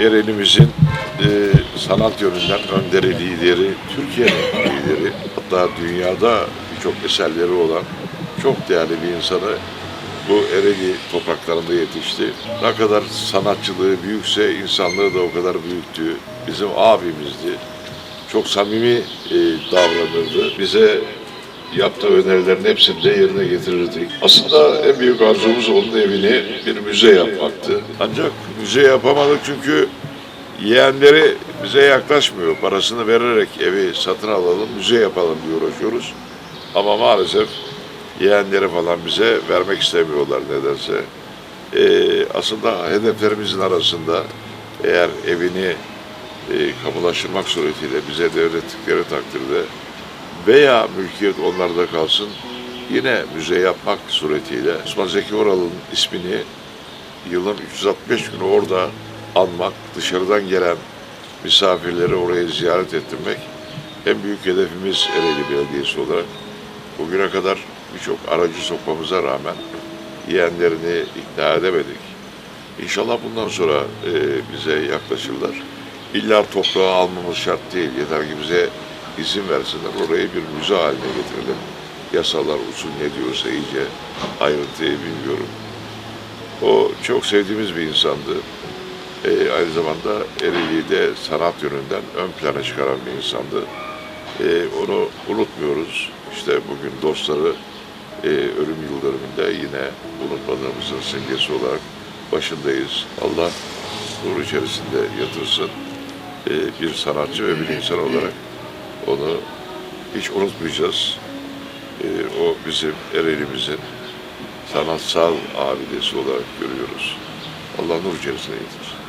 Eren'imizin e, sanat yönünden önderi lideri, Türkiye'nin lideri, hatta dünyada birçok eserleri olan çok değerli bir insanı bu Ereğli topraklarında yetişti. Ne kadar sanatçılığı büyükse insanlığı da o kadar büyüktü. Bizim abimizdi. Çok samimi e, davranırdı. Bize yaptığı önerilerin hepsini de yerine getirirdik. Aslında en büyük arzumuz onun evini bir müze yapmaktı. Ancak müze yapamadık çünkü yeğenleri bize yaklaşmıyor. Parasını vererek evi satın alalım, müze yapalım diye uğraşıyoruz. Ama maalesef yeğenleri falan bize vermek istemiyorlar nedense. Ee, aslında hedeflerimizin arasında eğer evini e, kamulaştırmak suretiyle bize devrettikleri takdirde veya mülkiyet onlarda kalsın yine müze yapmak suretiyle Osman Zeki Oral'ın ismini yılın 365 günü orada anmak, dışarıdan gelen misafirleri oraya ziyaret ettirmek en büyük hedefimiz Ereğli Belediyesi olarak. Bugüne kadar birçok aracı sokmamıza rağmen yeğenlerini ikna edemedik. İnşallah bundan sonra e, bize yaklaşırlar. İlla toprağı almamız şart değil. Yeter ki bize izin versinler. Orayı bir müze haline getirelim. Yasalar, usul ne diyorsa iyice ayrıntıyı bilmiyorum. O çok sevdiğimiz bir insandı. E, aynı zamanda Ereğli'yi de sanat yönünden ön plana çıkaran bir insandı. E, onu unutmuyoruz. İşte bugün dostları e, ölüm yıl dönümünde yine unutmadığımızın simgesi olarak başındayız. Allah nur içerisinde yatırsın. E, bir sanatçı ve bir insan olarak onu hiç unutmayacağız. E, o bizim Ereğli'mizin sanatsal abidesi olarak görüyoruz. Allah nur içerisinde yatırsın.